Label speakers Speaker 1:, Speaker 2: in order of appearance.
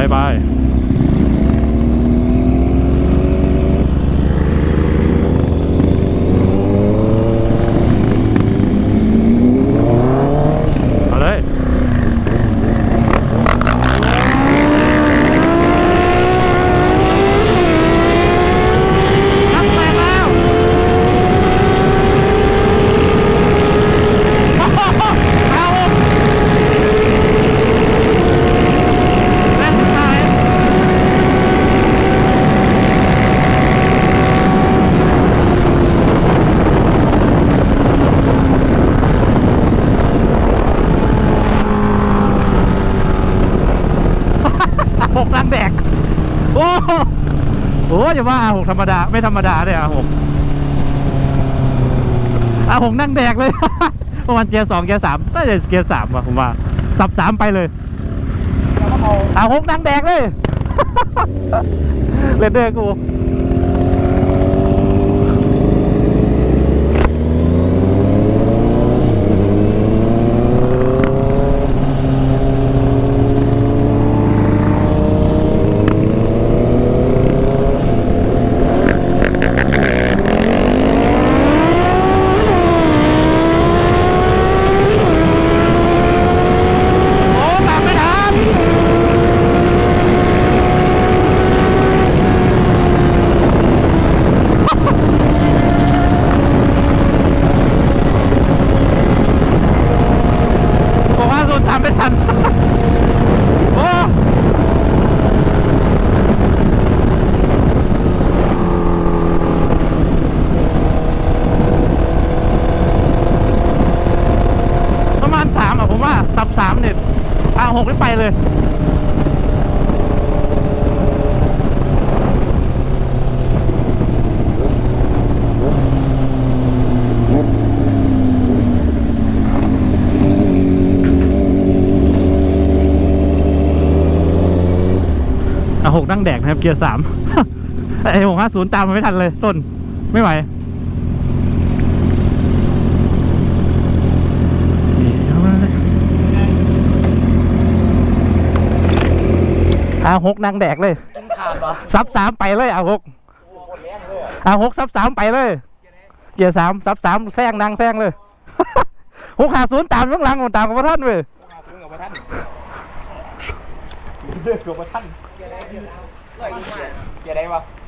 Speaker 1: ไปไปเอาเลย
Speaker 2: นับแปดแล้วเอาแรงสุดท้ายหกลังแดก โอ้โห โอ้อย่าว่าอาหกธรรมดา ไม่ธรรมดาเลยอาหกอาหกนั่งแดกเลย ประมาณเกียร์สองเกียร์สามน่าจะเกียร์สามอะผมว่า สับสามไปเลยอาหกนั่งแดกเลยเลดเดอร์กู โอ้ตามไม่ทัน บอกว่าโดนตาม ไม่ทันโอ้ประมาณสามอะผมว่าสับสามเนี่ยทาหกไม่ไปเลย อะหกนั่งแดกนะครับเกียร์สาม ไอ้หกห้าศูนย์ตามมาไม่ทันเลยต้นไม่ไหวนี่เอามาเลยอาหกนั่งแดกเลยซับสามไปเลยอาหกอาหกซับสามไปเลย เกียร์สามซับสามแซงนางแซงเลยหกห้าศูนย์ตามข้างหลังตามกับท่านเว้ย
Speaker 3: เลือกกับท่านเกียร์อะไรวะ